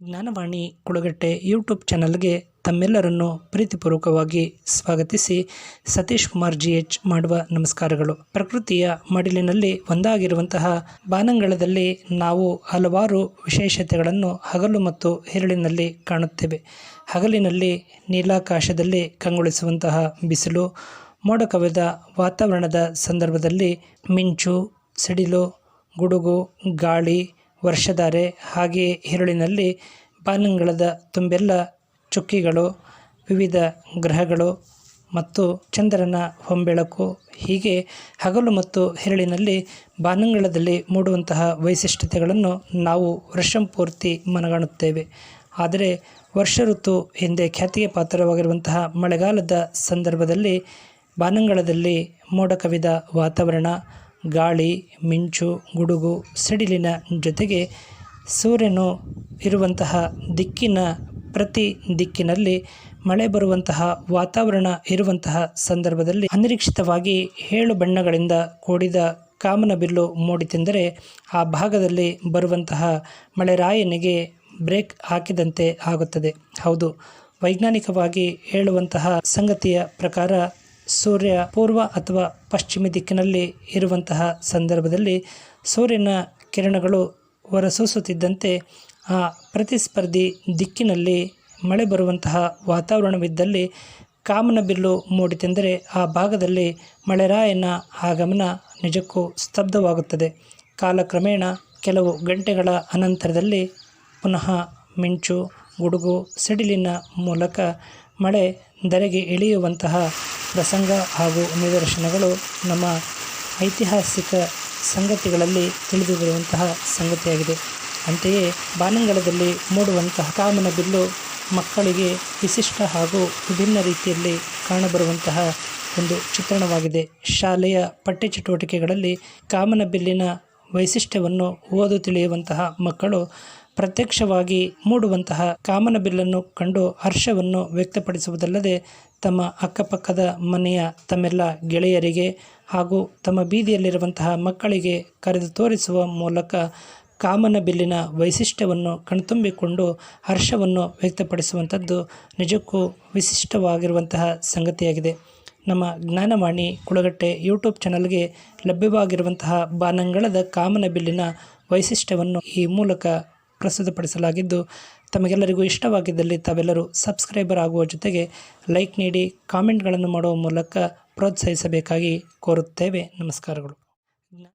Gyan Vani Kulagatte YouTube ಚಾನಲ್ಗೆ ತಮ್ಮೆಲ್ಲರನ್ನು ಪ್ರೀತಿಪೂರ್ವಕವಾಗಿ ಸ್ವಾಗತಿಸಿ Satish Kumar G H ಮಾಡುವ ನಮಸ್ಕಾರಗಳು. ಪ್ರಕೃತಿಯ ಮಡಿಲಿನಲ್ಲಿ ಒಂದಾಗಿರುವಂತಹ ಬಾನಂಗಳದಲ್ಲಿ ನಾವು ಹಲವಾರು ವಿಶೇಷತೆಗಳನ್ನು ಹಗಲು ಮತ್ತು ಹೆರಳಿನಲ್ಲಿ ಕಾಣುತ್ತೇವೆ. ಹಗಲಿನಲ್ಲಿ ನೀಲಾಕಾಶದಲ್ಲಿ ಕಂಗೊಳಿಸುವಂತಹ ಬಿಸಿಲು ಮೋಡ ಕವಿದ ವಾತಾವರಣದ ಸಂದರ್ಭದಲ್ಲಿ ಮಿಂಚು, ಸಿಡಿಲು, ಗುಡುಗು, ಗಾಳಿ ವರ್ಷಧಾರೆ ಹಾಗೆಯೇ ಹಿರುಳಿನಲ್ಲಿ ಬಾನಂಗಳದ ತುಂಬೆಲ್ಲ ಚುಕ್ಕಿಗಳು, ವಿವಿಧ ಗ್ರಹಗಳು ಮತ್ತು ಚಂದ್ರನ ಹೊಂಬೆಳಕು. ಹೀಗೆ ಹಗಲು ಮತ್ತು ಹಿರಳಿನಲ್ಲಿ ಬಾನಂಗಳದಲ್ಲಿ ಮೂಡುವಂತಹ ವೈಶಿಷ್ಟ್ಯತೆಗಳನ್ನು ನಾವು ವರ್ಷಂಪೂರ್ತಿ ಮನಗಾಣುತ್ತೇವೆ. ಆದರೆ ವರ್ಷ ಋತು ಎಂದೇ ಖ್ಯಾತಿಗೆ ಪಾತ್ರವಾಗಿರುವಂತಹ ಮಳೆಗಾಲದ ಸಂದರ್ಭದಲ್ಲಿ ಬಾನಂಗಳದಲ್ಲಿ ಮೋಡ ಕವಿದ ವಾತಾವರಣ ಗಾಳಿ, ಮಿಂಚು, ಗುಡುಗು, ಸಿಡಿಲಿನ ಜೊತೆಗೆ ಸೂರ್ಯನು ಇರುವಂತಹ ದಿಕ್ಕಿನ ಪ್ರತಿ ದಿಕ್ಕಿನಲ್ಲಿ ಮಳೆ ಬರುವಂತಹ ವಾತಾವರಣ ಇರುವಂತಹ ಸಂದರ್ಭದಲ್ಲಿ ಅನಿರೀಕ್ಷಿತವಾಗಿ ಏಳು ಬಣ್ಣಗಳಿಂದ ಕೂಡಿದ ಕಾಮನಬಿಲ್ಲು ಮೂಡಿತೆಂದರೆ ಆ ಭಾಗದಲ್ಲಿ ಬರುವಂತಹ ಮಳೆರಾಯನಿಗೆ ಬ್ರೇಕ್ ಹಾಕಿದಂತೆ ಆಗುತ್ತದೆ. ಹೌದು, ವೈಜ್ಞಾನಿಕವಾಗಿ ಹೇಳುವಂತಹ ಸಂಗತಿಯ ಪ್ರಕಾರ ಸೂರ್ಯ ಪೂರ್ವ ಅಥವಾ ಪಶ್ಚಿಮ ದಿಕ್ಕಿನಲ್ಲಿ ಇರುವಂತಹ ಸಂದರ್ಭದಲ್ಲಿ ಸೂರ್ಯನ ಕಿರಣಗಳು ಹೊರಸೂಸುತ್ತಿದ್ದಂತೆ ಆ ಪ್ರತಿಸ್ಪರ್ಧಿ ದಿಕ್ಕಿನಲ್ಲಿ ಮಳೆ ಬರುವಂತಹ ವಾತಾವರಣವಿದ್ದಲ್ಲಿ ಕಾಮನಬಿಲ್ಲು ಮೂಡಿತೆಂದರೆ ಆ ಭಾಗದಲ್ಲಿ ಮಳೆರಾಯನ ಆಗಮನ ನಿಜಕ್ಕೂ ಸ್ತಬ್ಧವಾಗುತ್ತದೆ. ಕಾಲಕ್ರಮೇಣ ಕೆಲವು ಗಂಟೆಗಳ ಅನಂತರದಲ್ಲಿ ಪುನಃ ಮಿಂಚು, ಗುಡುಗು, ಸಿಡಿಲಿನ ಮೂಲಕ ಮಳೆ ಧರೆಗೆ ಇಳಿಯುವಂತಹ ಪ್ರಸಂಗ ಹಾಗೂ ನಿದರ್ಶನಗಳು ನಮ್ಮ ಐತಿಹಾಸಿಕ ಸಂಗತಿಗಳಲ್ಲಿ ತಿಳಿದುಬರುವಂತಹ ಸಂಗತಿಯಾಗಿದೆ. ಅಂತೆಯೇ ಬಾನಂಗಳದಲ್ಲಿ ಮೂಡುವಂತಹ ಕಾಮನಬಿಲ್ಲು ಮಕ್ಕಳಿಗೆ ವಿಶಿಷ್ಟ ಹಾಗೂ ವಿಭಿನ್ನ ರೀತಿಯಲ್ಲಿ ಕಾಣಬರುವಂತಹ ಒಂದು ಚಿತ್ರಣವಾಗಿದೆ. ಶಾಲೆಯ ಪಠ್ಯ ಚಟುವಟಿಕೆಗಳಲ್ಲಿ ಕಾಮನಬಿಲ್ಲಿನ ವೈಶಿಷ್ಟ್ಯವನ್ನು ಓದು ತಿಳಿಯುವಂತಹ ಮಕ್ಕಳು ಪ್ರತ್ಯಕ್ಷವಾಗಿ ಮೂಡುವಂತಹ ಕಾಮನಬಿಲ್ಲನ್ನು ಕಂಡು ಹರ್ಷವನ್ನು ವ್ಯಕ್ತಪಡಿಸುವುದಲ್ಲದೆ ತಮ್ಮ ಅಕ್ಕಪಕ್ಕದ ಮನೆಯ ತಮ್ಮೆಲ್ಲ ಗೆಳೆಯರಿಗೆ ಹಾಗೂ ತಮ್ಮ ಬೀದಿಯಲ್ಲಿರುವಂತಹ ಮಕ್ಕಳಿಗೆ ಕರೆದು ತೋರಿಸುವ ಮೂಲಕ ಕಾಮನಬಿಲ್ಲಿನ ವೈಶಿಷ್ಟ್ಯವನ್ನು ಕಣ್ತುಂಬಿಕೊಂಡು ಹರ್ಷವನ್ನು ವ್ಯಕ್ತಪಡಿಸುವಂಥದ್ದು ನಿಜಕ್ಕೂ ವಿಶಿಷ್ಟವಾಗಿರುವಂತಹ ಸಂಗತಿಯಾಗಿದೆ. ನಮ್ಮ ಜ್ಞಾನವಾಣಿ ಕುಳಗಟ್ಟೆ ಯೂಟ್ಯೂಬ್ ಚಾನಲ್ಗೆ ಲಭ್ಯವಾಗಿರುವಂತಹ ಬಾನಂಗಳದ ಕಾಮನಬಿಲ್ಲಿನ ವೈಶಿಷ್ಟ್ಯವನ್ನು ಈ ಮೂಲಕ ಪ್ರಸ್ತುತಪಡಿಸಲಾಗಿದ್ದು ತಮಗೆಲ್ಲರಿಗೂ ಇಷ್ಟವಾಗಿದ್ದಲ್ಲಿ ತಾವೆಲ್ಲರೂ ಸಬ್ಸ್ಕ್ರೈಬರ್ ಆಗುವ ಜೊತೆಗೆ ಲೈಕ್ ನೀಡಿ, ಕಾಮೆಂಟ್ಗಳನ್ನು ಮಾಡುವ ಮೂಲಕ ಪ್ರೋತ್ಸಾಹಿಸಬೇಕಾಗಿ ಕೋರುತ್ತೇವೆ. ನಮಸ್ಕಾರಗಳು.